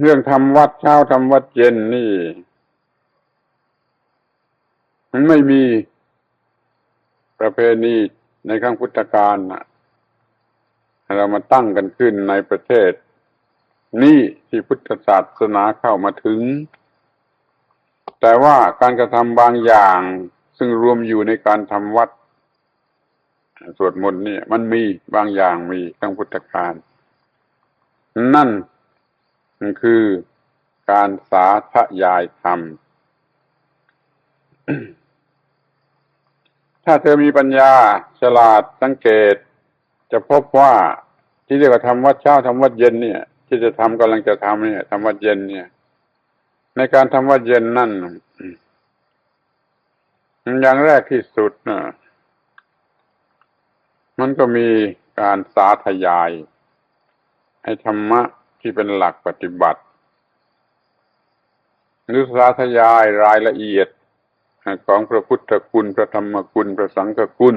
เรื่องทำวัดเช้าทำวัดเย็นนี่ มันไม่มีประเพณีในครั้งพุทธกาลนะเรามาตั้งกันขึ้นในประเทศ นี่ที่พุทธศาสนาเข้ามาถึง แต่ว่าการกระทำบางอย่างซึ่งรวมอยู่ในการทำวัดสวดมนต์นี่มันมีบางอย่างมีทั้งพุทธกาลนั่น คือการสาธยายธรรม ถ้าเธอมีปัญญาฉลาดสังเกต จะพบว่าที่เรียกว่าทำวัดเช้าทำวัดเย็นเนี่ย ที่จะทำกำลังจะทำเนี่ยทำวัดเย็นเนี่ย ในการทำวัดเย็นนั่นอย่างแรกที่สุดนะมันก็มีการสาธยายให้ธรรมะ ที่เป็นหลักปฏิบัติ หรือสาธยายรายละเอียดของพระพุทธคุณพระธรรมคุณพระสังฆคุณ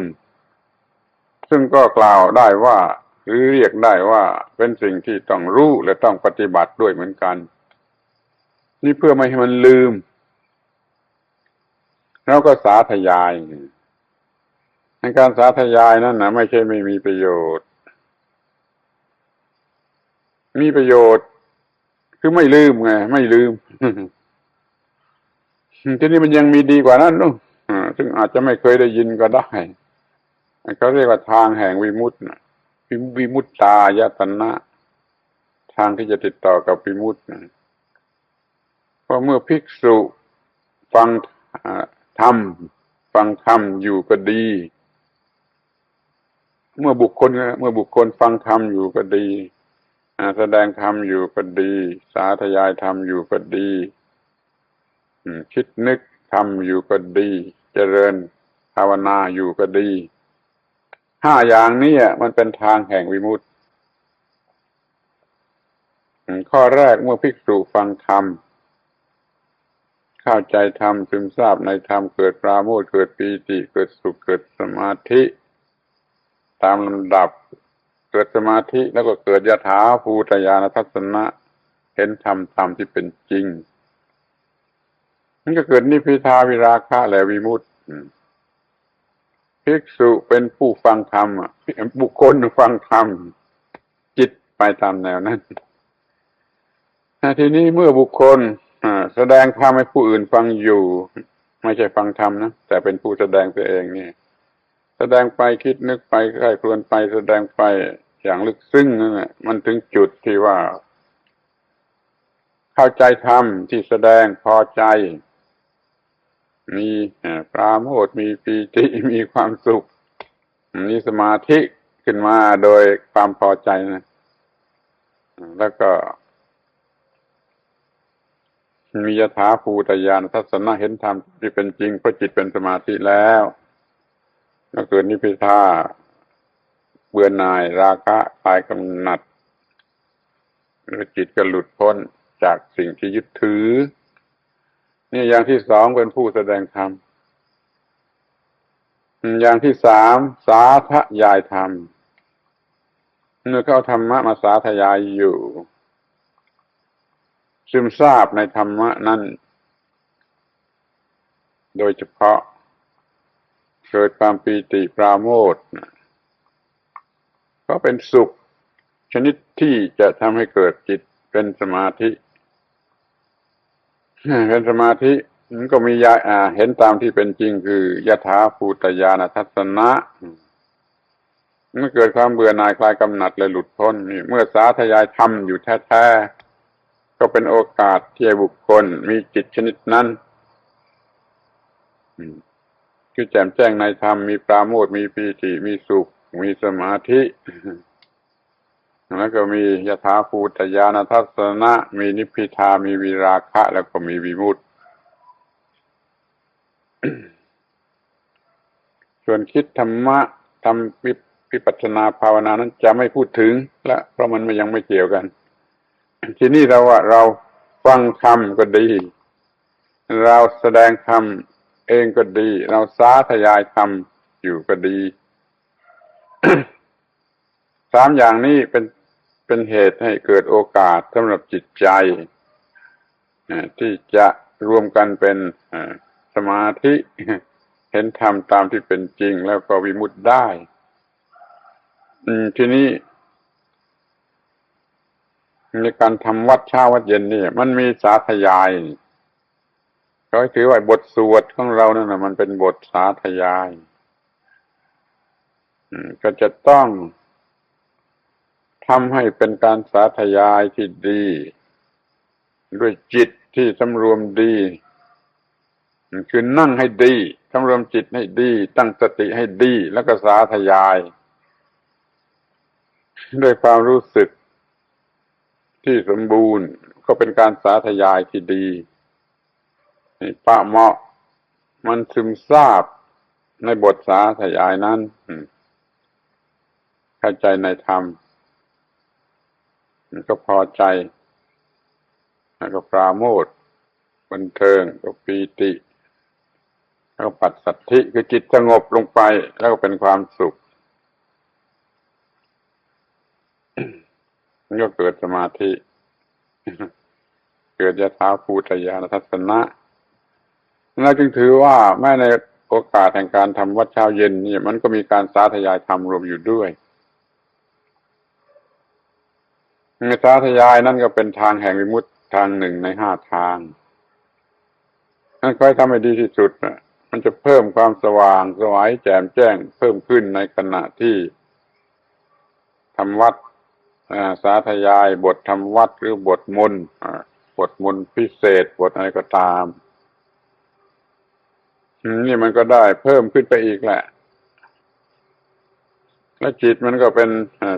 ซึ่งก็กล่าวได้ว่าหรือเรียกได้ว่าเป็นสิ่งที่ต้องรู้และต้องปฏิบัติด้วยเหมือนกัน นี่เพื่อไม่ให้มันลืมเราก็สาธยายในการสาธยายนั้นนะไม่ใช่ไม่มีประโยชน์ มีประโยชน์ คือไม่ลืมไงไม่ลืมทีนี้มันยังมีดีกว่านั้นนู่ซึ่งอาจจะไม่เคยได้ยินก็ได้เขาเรียกว่าทางแห่งวิมุตติวิมุตตายตนะทางที่จะติดต่อกับวิมุตติเพราะเมื่อภิกษุฟังธรรมฟังธรรมอยู่ก็ดี เมื่อบุคคล เมื่อบุคคลฟังธรรมอยู่ก็ดี แสดงธรรมอยู่ก็ดี สาธยายธรรมอยู่ก็ดีคิดนึกทำอยู่ก็ดี เจริญภาวนาอยู่ก็ดี ห้าอย่างนี้มันเป็นทางแห่งวิมุตติข้อแรกเมื่อภิกษุฟังธรรม เข้าใจธรรมซึมซาบในธรรมเกิดปราโมทเกิดปีติเกิดสุขเกิดสมาธิ ตามลำดับ กิดสมาธิแล้วก็เกิดยถาภูตยานทัศนะ เห็นธรรมตามที่เป็นจริงมันก็เกิดนิพิทาวิราคะและวิมุตติภิกษุเป็นผู้ฟังธรรมบุคคลฟังธรรม จิตไปตามแนวนั้นทีนี้เมื่อบุคคลแสดงธรรมให้ผู้อื่นฟังอยู่ ไม่ใช่ฟังธรรมนะแต่เป็นผู้แสดงตัวเองนี่แสดงไปคิดนึกไปใครครวนไปแสดงไป อย่างลึกซึ้งนั่นแหละมันถึงจุดที่ว่า เข้าใจธรรมที่แสดงพอใจ มีปราโมทมีปีติมีความสุข มีสมาธิขึ้นมาโดยความพอใจนะ แล้วก็ มียถาภูตยานทัศนะเห็นธรรมที่เป็นจริงเพราะจิตเป็นสมาธิแล้วก็เกิดนิพพิทา เบื่อหน่ายราคะคลายกำหนัดแล้วจิตก็หลุดพ้นจากสิ่งที่ยึดถือ นี่อย่างที่สองเป็นผู้แสดงธรรมอย่างที่สามสาธยายธรรมเมื่อเขาธรรมะมาสาธยายอยู่ ซึมซาบในธรรมะนั้นโดยเฉพาะ เกิดความปีติปราโมทย์ ก็เป็นสุข ชนิดที่จะทำให้เกิดจิตเป็นสมาธิเป็นสมาธิมันก็มียาอ่า เห็นตามที่เป็นจริงคือยถาภูตยานทัศนะเมื่อเกิดความเบื่อหน่ายคลายกำหนัดเลยหลุดพ้นนี่เมื่อสาธยายธรรมอยู่แท้ๆก็เป็นโอกาสที่บุคคลมีจิตชนิดนั้นคือแจ่มแจ้งในธรรมมีปราโมทมีปีติมีสุข มีสมาธิแล้วก็มียถาภูตยานทัศนะ มีนิพพิทามีวิราคะ แล้วก็มีวิมุตติส่วนคิดธรรมะทำวิวิปัสนาภาวนานั้นจะไม่พูดถึงละเพราะมันมันยังไม่เกี่ยวกัน ทีนี้เราว่าเราฟังธรรมก็ดี เราแสดงธรรมเองก็ดี เราสาธยายธรรมอยู่ก็ดี สามอย่างนี้เป็นเป็นเหตุให้เกิดโอกาสสำหรับจิตใจที่จะรวมกันเป็นสมาธิเห็นธรรมตามที่เป็นจริงแล้วก็วิมุตติได้ทีนี้ในการทำวัดเช้าวัดเย็นนี่มันมีสาธยายเขาถือว่าบทสวดของเรานั่นนะมันเป็นบทสาธยาย ก็จะต้องทำให้เป็นการสาธยายที่ดี ด้วยจิตที่สำรวมดี คือนั่งให้ดีสำรวมจิตให้ดี ตั้งสติให้ดี แล้วก็สาธยาย ด้วยความรู้สึกที่สมบูรณ์ก็เป็นการสาธยายที่ดีนี่ปะเหมาะ มันซึมซาบในบทสาธยายนั้น เข้าใจในธรรมมันก็พอใจแล้วก็ปราโมทบันเทิงก็ปีติ แล้วก็ปัสสัทธิคือจิตสงบลงไป แล้วก็เป็นความสุขมันก็เกิดสมาธิ เกิดยถาภูตยานทัศนะเราจึงถือว่าแม้ในโอกาสแห่งการทำวัดเช้าเย็นนี่มันก็มีการสาธยายธรรมรวมอยู่ด้วย ใน สาธยายนั่นก็เป็นทางแห่งวิมุตทางหนึ่งในห้าทางนั่นค่อยทำให้ดีที่สุดนะมันจะเพิ่มความสว่างสวายแจ่มแจ้ง เพิ่มขึ้นในขณะที่ทำวัดสาธยายบททำวัดหรือบทมนบทมนพิเศษ บทอะไรก็ตามนี่มันก็ได้เพิ่มขึ้นไปอีกแหละ และจิตมันก็เป็น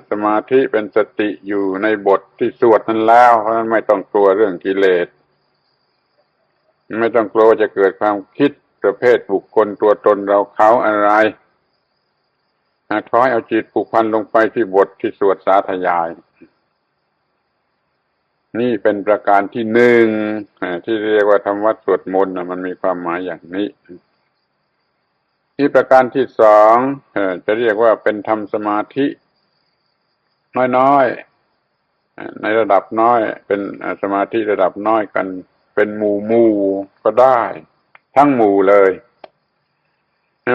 สมาธิเป็นสติอยู่ในบทที่สวดนั้นแล้ว เพราะฉะนั้นไม่ต้องกลัวเรื่องกิเลส ไม่ต้องกลัวจะเกิดความคิดประเภทบุคคลตัวตนเราเขาอะไรหากขอให้เอาจิตผูกพันลงไปที่บทที่สวดสาธยาย นี่เป็นประการที่หนึ่งที่เรียกว่าธรรมวัดสวดมนต์น่ะมันมีความหมายอย่างนี้ ที่ประการที่สองจะเรียกว่าเป็นธรรมสมาธิ น้อยๆในระดับน้อย เป็นสมาธิระดับน้อยกัน เป็นหมู่หมู่ก็ได้ ทั้งหมู่เลย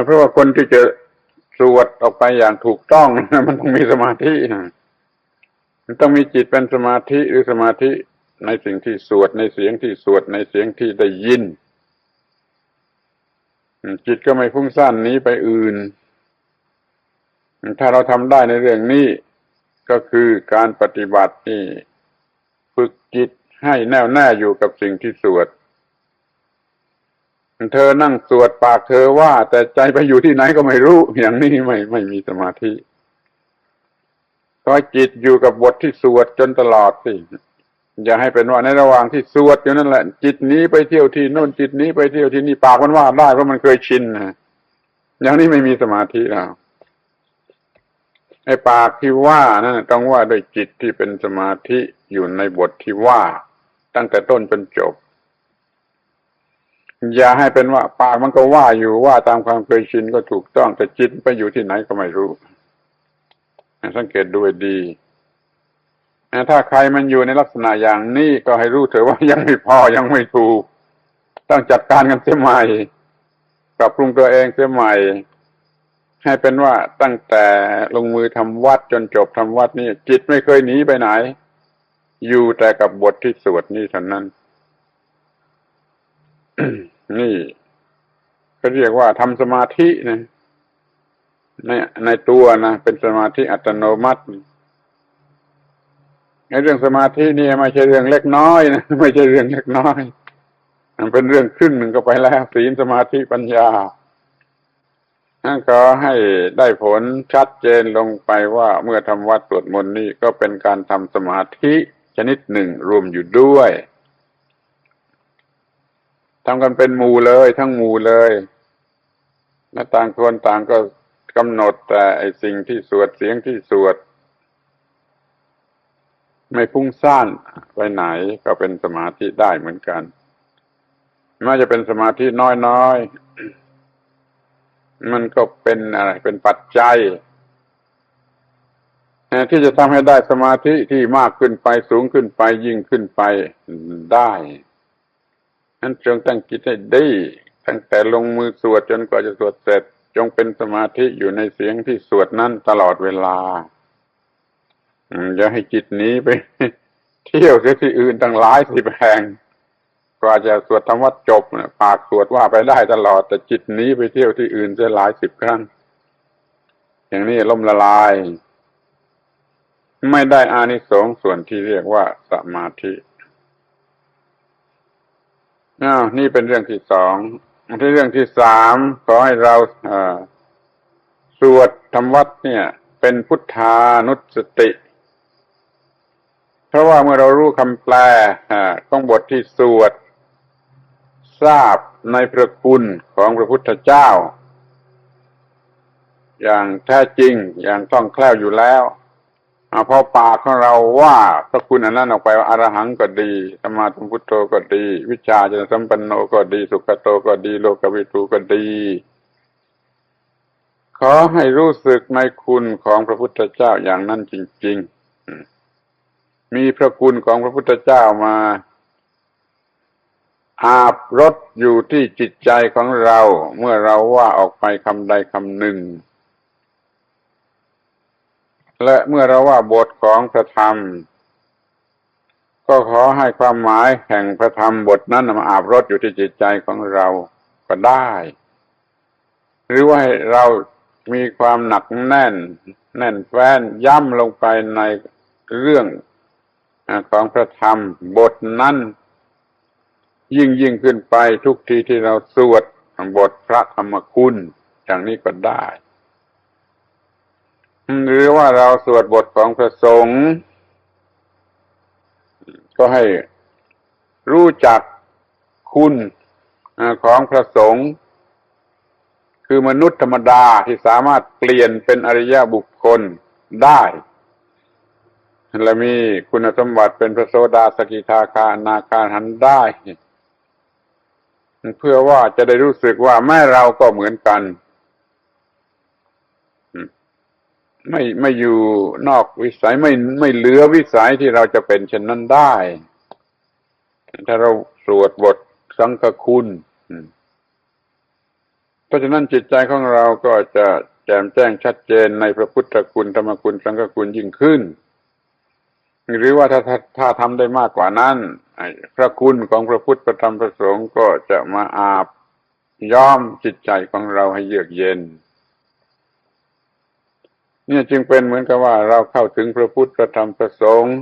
เพราะว่าคนที่จะสวดออกไปอย่างถูกต้องมันต้องมีสมาธิมันต้องมีจิตเป็นสมาธิหรือสมาธิในสิ่งที่สวดในเสียงที่สวดในเสียงที่ได้ยิน จิตก็ไม่ฟุ้งซ่านนี้ไปอื่น ถ้าเราทำได้ในเรื่องนี้ก็คือการปฏิบัตินี่ฝึกจิตให้แน่วแน่อยู่กับสิ่งที่สวด เธอนั่งสวดปากเธอว่า แต่ใจไปอยู่ที่ไหนก็ไม่รู้ อย่างนี้ไม่ไม่มีสมาธิก็จิตอยู่กับบทที่สวดจนตลอดสิ อย่าให้เป็นว่าในระหว่างที่สวดอยู่นั่นแหละ จิตนี้ไปเที่ยวที่โน่นจิตนี้ไปเที่ยวที่นี่ปากมันว่าได้เพราะมันเคยชินนะอย่างนี้ไม่มีสมาธิแล้วไอ้ปากที่ว่านั่นต้องว่าด้วยจิตที่เป็นสมาธิอยู่ในบทที่ว่า ตั้งแต่ต้นจนจบ อย่าให้เป็นว่า ปากมันก็ว่าอยู่ว่าตามความเคยชินก็ถูกต้องแต่จิตไปอยู่ที่ไหนก็ไม่รู้ สังเกตดูให้ดี ถ้าใครมันอยู่ในลักษณะอย่างนี้ก็ให้รู้เถอะว่ายังไม่พอยังไม่ถูก ต้องจัดการกันเสียใหม่ปรับปรุงตัวเองเสียใหม่ ให้เป็นว่าตั้งแต่ลงมือทำวัดจนจบทำวัดนี่จิตไม่เคยหนีไปไหน อยู่แต่กับบทที่สวดนี่เท่านั้น นี่ก็เรียกว่าทำสมาธินะในในตัวนะเป็นสมาธิอัตโนมัติ ในเรื่องสมาธินี่ไม่ใช่เรื่องเล็กน้อยนะไม่ใช่เรื่องเล็กน้อยมันเป็นเรื่องครึ่งหนึ่งก็ไปแล้วศีลสมาธิปัญญานั่นก็ให้ได้ผลชัดเจนลงไปว่าเมื่อทำวัดสวดมนต์นี่ก็เป็นการทำสมาธิชนิดหนึ่งรวมอยู่ด้วยทำกันเป็นหมู่เลย ทั้งหมู่เลยและต่างคนต่างก็กำหนดแต่ไอสิ่งที่สวดเสียงที่สวด ไม่พุ่งซ่านไปไหนก็เป็นสมาธิได้เหมือนกันไม่ว่าจะเป็นสมาธิน้อยๆมันก็เป็นอะไรเป็นปัจจัยที่จะทำให้ได้สมาธิที่มากขึ้นไปสูงขึ้นไปยิ่งขึ้นไปได้นั้นจงตั้งจิตให้ดีตั้งแต่ลงมือสวดจนกว่าจะสวดเสร็จ จงเป็นสมาธิอยู่ในเสียงที่สวดนั้นตลอดเวลา อย่าให้จิตนี้ไป เที่ยวเสียที่อื่นตั้งหลายสิบแห่งกว่าจะสวดธรรมวัดจบเนี่ยปากสวดว่าไปได้ตลอด แต่จิตนี้ไปเที่ยวที่อื่นเสียหลายสิบครั้ง อย่างนี้ล่มละลาย ไม่ได้อานิสงส์ส่วนที่เรียกว่าสมาธิอ้าวนี่เป็นเรื่องที่สองที่เรื่องที่สามขอให้เราสวดธรรมวัดเนี่ย เป็นพุทธานุสติ เพราะว่าเมื่อเรารู้คำแปลของบทที่สวด ทราบในพระคุณของพระพุทธเจ้า อย่างแท้จริงอย่างคล่องแคล่วอยู่แล้วอพอปากของเราว่าพระคุณอันนั้นออกไปว่าอรหังก็ดีสมมาธิพุทโธก็ดี วิชาจนสัมปันโนก็ดี สุขโตก็ดี โลกวิทูก็ดี ขอให้รู้สึกในคุณของพระพุทธเจ้าอย่างนั้นจริง ๆ มีพระคุณของพระพุทธเจ้ามา อาบรถอยู่ที่จิตใจของเรา เมื่อเราว่าออกไปคำใดคำหนึ่ง และเมื่อเราว่าบทของพระธรรม ก็ขอให้ความหมายแห่งพระธรรมบทนั้นมาอาบรถอยู่ที่จิตใจของเราก็ได้ หรือว่าเรามีความหนักแน่น แน่นแฟ้นย่ำลงไปในเรื่อง ของพระธรรมบทนั้น ยิ่งยิ่งขึ้นไปทุกทีที่เราสวดบทพระธรรมคุณ อย่างนี้ก็ได้ หรือว่าเราสวดบทของพระสงฆ์ก็ให้รู้จักคุณของพระสงฆ์คือมนุษย์ธรรมดาที่สามารถเปลี่ยนเป็นอริยบุคคลได้ และมีคุณสมบัติเป็นพระโสดาสกิทาคานาคาหันได้ เพื่อว่าจะได้รู้สึกว่าแม่เราก็เหมือนกัน ไม่ไม่อยู่นอกวิสัยไม่ไม่เหลือวิสัยที่เราจะเป็นเช่นนั้นได้ ถ้าเราสวดบทสังฆคุณเพราะฉะนั้นจิตใจของเราก็จะแจ่มแจ้งชัดเจนในพระพุทธคุณธรรมคุณสังฆคุณยิ่งขึ้น หรือว่าถ้าถ้าถ้าทำได้มากกว่านั้นพระคุณของพระพุทธประธรรมประสงค์ก็จะมาอาบย้อมจิตใจของเราให้เยือกเย็น เนี่ยจึงเป็นเหมือนกับว่าเราเข้าถึงพระพุทธประธรรมประสงค์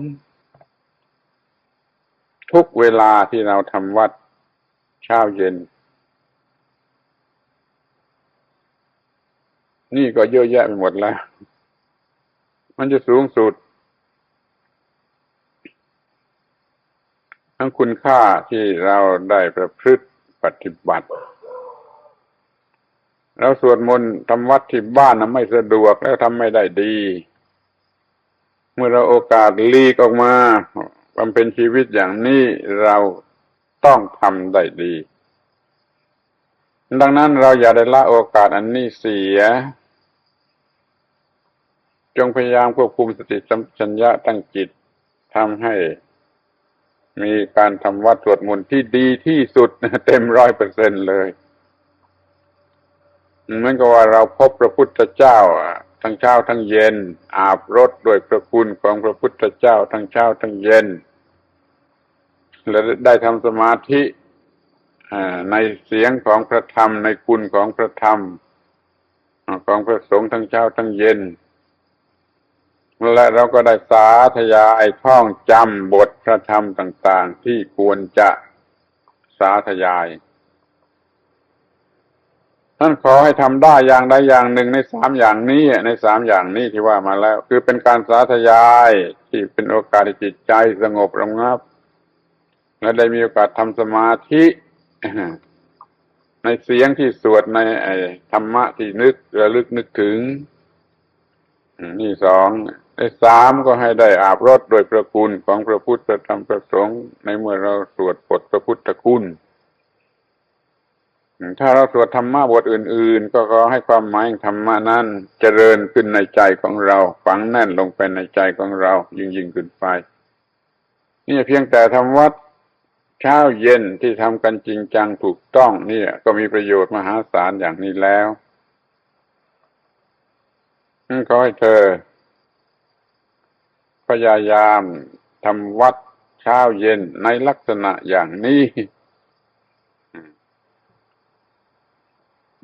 ทุกเวลาที่เราทำวัดเช้าเย็น นี่ก็เยอะแยะไปหมดแล้ว มันจะสูงสุด ทั้งคุณค่าที่เราได้ประพฤติปฏิบัติเราสวดมนต์ทำวัดที่บ้านนะไม่สะดวกแล้วทำไม่ได้ดี เมื่อเราโอกาสลีกออกมาบำเพ็ญชีวิตอย่างนี้เราต้องทำได้ดี ดังนั้นเราอย่าได้ละโอกาสอันนี้เสีย จงพยายามควบคุมสติสัมปชัญญะตั้งจิตทำให้ มีการทำวัดสวดมนต์ที่ดีที่สุดเต็มร้อยเปอร์เซ็นเลยเหมือนกับว่าเราพบพระพุทธเจ้าทั้งเช้าทั้งเย็น อาบรถโดยพระคุณของพระพุทธเจ้าทั้งเช้าทั้งเย็น และได้ทำสมาธิในเสียงของพระธรรมในคุณของพระธรรม ของพระสงฆ์ทั้งเช้าทั้งเย็น และเราก็ได้สาธยายท่องจำบทพระธรรมต่าง ๆ ที่ควรจะสาธยายท่านขอให้ทำได้อย่างใดอย่างหนึ่งในสามอย่างนี้ในสามอย่างนี้ที่ว่ามาแล้ว คือเป็นการสาธยายที่เป็นโอกาสจิตใจสงบระงับ และได้มีโอกาสทำสมาธิในเสียงที่สวดในธรรมะที่นึกระลึกนึกถึงนี่สอง สามก็ให้ได้อาบรถโดยพระคุณของพระพุทธธรรมประสงค์ ในเมื่อเราสวดบทพระพุทธคุณถ้าเราสวดธรรมะบทอื่น ๆ ก็ขอให้ความหมายธรรมะนั้นเจริญขึ้นในใจของเรา ฝังแน่นลงไปในใจของเรา ยิ่งยิ่งขึ้นไปนี่เพียงแต่ทำวัดเช้าเย็นที่ทำกันจริงจังถูกต้องนี่ก็มีประโยชน์มหาศาลอย่างนี้แล้วขอให้เธอ พยายามทำวัดเช้าเย็นในลักษณะอย่างนี้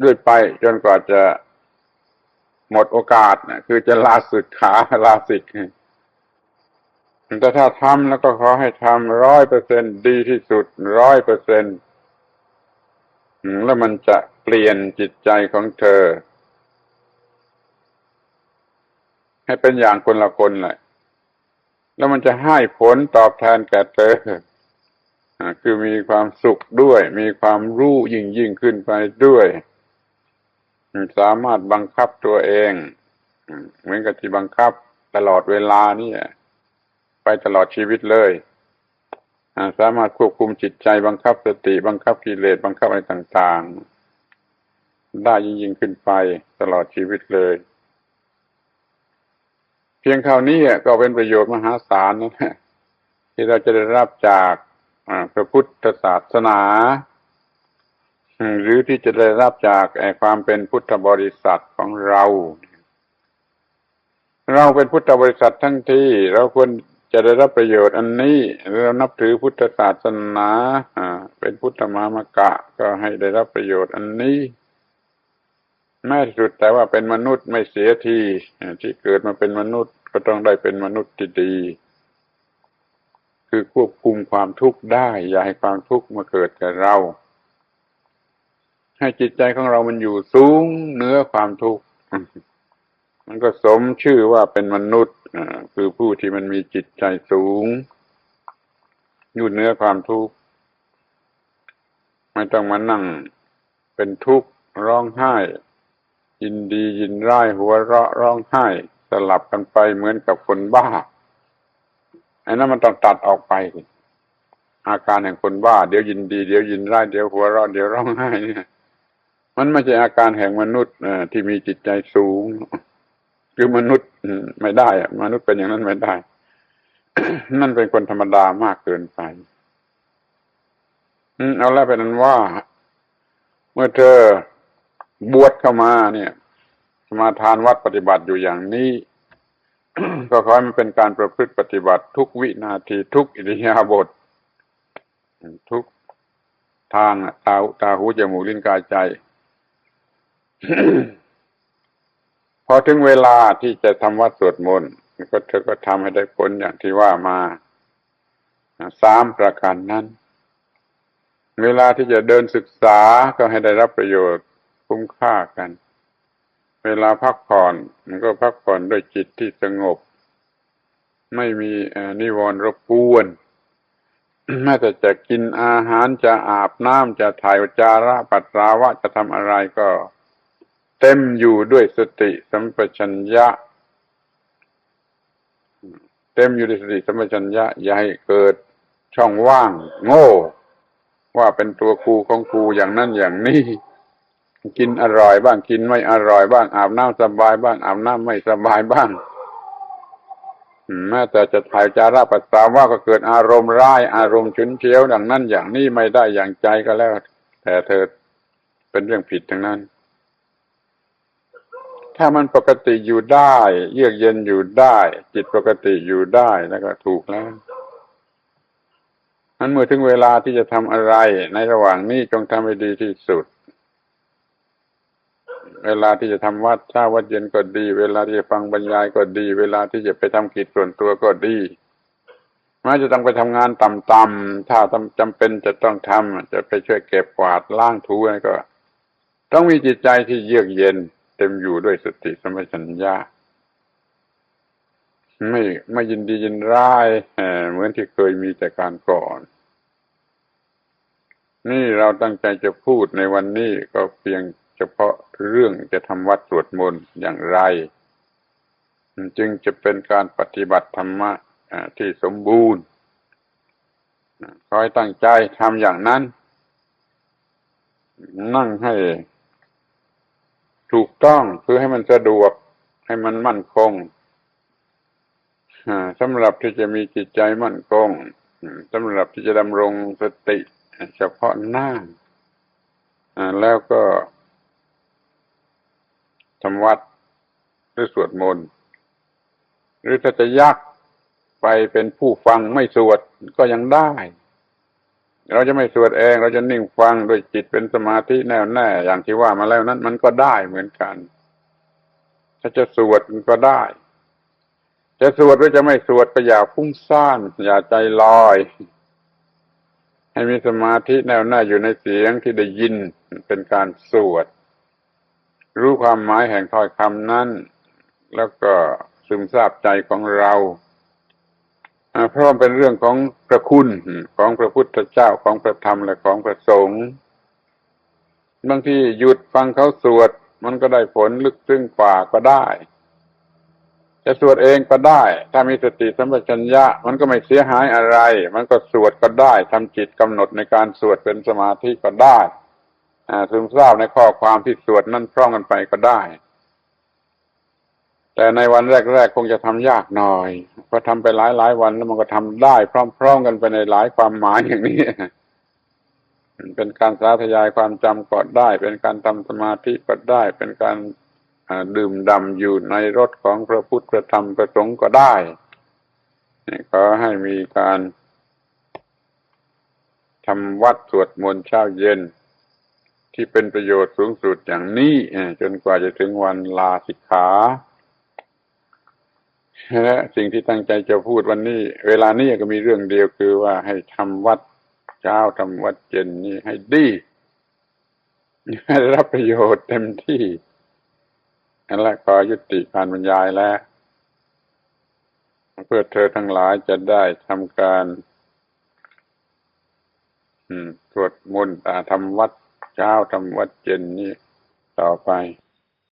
ด้วยไปจนกว่าจะหมดโอกาสนะคือจะลาสึกขาลาสิกแต่ถ้าทำแล้วก็ขอให้ทำร้อยเปอร์เซ็นดีที่สุดร้อยเปอร์เซ็นแล้วมันจะเปลี่ยนจิตใจของเธอ ให้เป็นอย่างคนละคนแหละ แล้วมันจะให้ผลตอบแทนแก่เธอคือมีความสุขด้วย มีความรู้ยิ่งยิ่งขึ้นไปด้วย สามารถบังคับตัวเองเหมือนกับที่บังคับตลอดเวลานี่ไปตลอดชีวิตเลยสามารถควบคุมจิตใจบังคับสติ บังคับกิเลสบังคับอะไรต่าง ๆ ได้ยิ่งยิ่งขึ้นไปตลอดชีวิตเลย พียงคราวนี้ก็เป็นประโยชน์มหาศาลนะที่เราจะได้รับจากพระพุทธศาสนา หรือที่จะได้รับจากความเป็นพุทธบริษัทของเรา เราเป็นพุทธบริษัททั้งที่เราควรจะได้รับประโยชน์อันนี้เรานับถือพุทธศาสนาเป็นพุทธมามกะก็ให้ได้รับประโยชน์อันนี้ แม้สุดแต่ว่าเป็นมนุษย์ไม่เสียทีที่เกิดมาเป็นมนุษย์ก็ต้องได้เป็นมนุษย์ที่ดี คือควบคุมความทุกข์ได้ อย่าให้ความทุกข์มาเกิดกับเรา ให้จิตใจของเรามันอยู่สูงเหนือความทุกข์มันก็สมชื่อว่าเป็นมนุษย์คือผู้ที่มันมีจิตใจสูง อยู่เหนือความทุกข์ไม่ต้องมานั่งเป็นทุกข์ร้องไห้ ยินดียินร้ายหัวเราะร้องไห้ สลับกันไปเหมือนกับคนบ้าไอ้นั้นมันต้องตัดออกไป อาการแห่งคนบ้า เดี๋ยวยินดี เดี๋ยวยินร้ายเดี๋ยวหัวเราะเดี๋ยวร้องไห้เนี่ยมันไม่ใช่อาการแห่งมนุษย์ที่มีจิตใจสูง คือมนุษย์ไม่ได้อะมนุษย์เป็นอย่างนั้นไม่ได้ นั่นเป็นคนธรรมดามากเกินไปเอาแล้วเป็นนั้นว่า เมื่อเธอ บวชเข้ามาเนี่ยสมาทานวัดปฏิบัติอยู่อย่างนี้ ก็ขอให้มันเป็นการประพฤติปฏิบัติ ทุกวินาทีทุกอิริยาบถทุกทางตาตาหูจมูกลิ้นกายใจ พอถึงเวลาที่จะทำวัดสวดมนต์ก็เธอก็ทำให้ได้ผลอย่างที่ว่ามาสามประการนั้น เวลาที่จะเดินศึกษาก็ให้ได้รับประโยชน์ คุ้มค่ากัน เวลาพักผ่อนมันก็พักผ่อนด้วยจิตที่สงบ ไม่มีนิวรณ์รบกวนแม้แต่จะกินอาหารจะอาบน้ำจะถ่ายจาระปัสสาวะจะทำอะไรก็ เต็มอยู่ด้วยสติสัมปชัญญะ เต็มอยู่ด้วยสติสัมปชัญญะ อย่าให้เกิดช่องว่าง โง่ ว่าเป็นตัวกูของกูอย่างนั้นอย่างนี้ กินอร่อยบ้างกินไม่อร่อยบ้างอาบน้ำสบายบ้างอาบน้ำไม่สบายบ้างแม้แต่จะถ่ายจาระปัสสาวะก็เกิดอารมณ์ร้ายอารมณ์ฉุนเฉียวดังนั้นอย่างนี้ไม่ได้อย่างใจก็แล้ว แต่เธอเป็นเรื่องผิดทั้งนั้น ถ้ามันปกติอยู่ได้ เยือกเย็นอยู่ได้ จิตปกติอยู่ได้แล้วก็ถูกแล้วนั้นเมื่อถึงเวลาที่จะทำอะไรในระหว่างนี้จงทำให้ดีที่สุด เวลาที่จะทำวัดเช้าวัดเย็นก็ดี เวลาที่จะฟังบรรยายก็ดี เวลาที่จะไปทำกิจส่วนตัวก็ดีแม้จะต้องไปทำงานต่ำๆถ้าจำเป็นจะต้องทำจะไปช่วยเก็บกวาดล้างถูอะไรก็ ต้องมีจิตใจที่เยือกเย็น เต็มอยู่ด้วยสติสมัชัญญาไม่ไม่ยินดียินร้ายเหมือนที่เคยมีแต่การก่อน นี่เราตั้งใจจะพูดในวันนี้ก็เพียง เฉพาะเรื่องจะทำวัดสวดมนต์อย่างไร จึงจะเป็นการปฏิบัติธรรมะที่สมบูรณ์คอยตั้งใจทำอย่างนั้น นั่งให้ถูกต้องคือให้มันสะดวกให้มันมั่นคงสำหรับที่จะมีจิตใจมั่นคงสำหรับที่จะดำรงสติเฉพาะหน้าแล้วก็ ทำวัด หรือสวดมนต์หรือถ้าจะยักไปเป็นผู้ฟังไม่สวดก็ยังได้ เราจะไม่สวดเองเราจะนิ่งฟังโดยจิตเป็นสมาธิแน่วแน่ อย่างที่ว่ามาแล้วนั้น มันก็ได้เหมือนกัน ถ้าจะสวดก็ได้ จะสวดหรือจะไม่สวดก็อย่าฟุ้งซ่าน อย่าใจลอย ให้มีสมาธิแน่วแน่อยู่ในเสียงที่ได้ยินเป็นการสวด รู้ความหมายแห่งถ้อยคำนั้น แล้วก็ซึมซาบใจของเราเพราะมันเป็นเรื่องของพระคุณของพระพุทธเจ้าของพระธรรมและของพระสงฆ์บางทีหยุดฟังเขาสวด มันก็ได้ผลลึกซึ้งกว่าก็ได้ จะสวดเองก็ได้ ถ้ามีสติสัมปชัญญะ มันก็ไม่เสียหายอะไร มันก็สวดก็ได้ทำจิตกำหนดในการสวดเป็นสมาธิก็ได้ อ่าซึมซาบในข้อความที่สวดนั่นพร่องกันไปก็ได้ แต่ในวันแรกๆคงจะทำยากหน่อยพอทำไปหลายๆวันแล้วมันก็ทำได้พร้อมๆกันไปในหลายความหมายอย่างนี้เป็นการสาธยายความจำก็ได้ เป็นการทำสมาธิก็ได้ เป็นการดื่มดำอยู่ในรถของพระพุทธพระธรรมพระสงฆ์ก็ได้ขอให้มีการทำวัดสวดมนต์เช้าเย็น ที่เป็นประโยชน์สูงสุดอย่างนี้จนกว่าจะถึงวันลาสิกขาและสิ่งที่ตั้งใจจะพูดวันนี้ เวลานี้ก็มีเรื่องเดียวคือว่าให้ทำวัดเช้าทำวัดเย็นนี่ให้ดีให้ได้รับประโยชน์เต็มที่นั่นแหละขอยุติการบรรยายแล้ว เพื่อเธอทั้งหลายจะได้ทำการอืมสวดมนต์อ่าทำวัด เช้าทำวัดเย็นนี่ต่อไป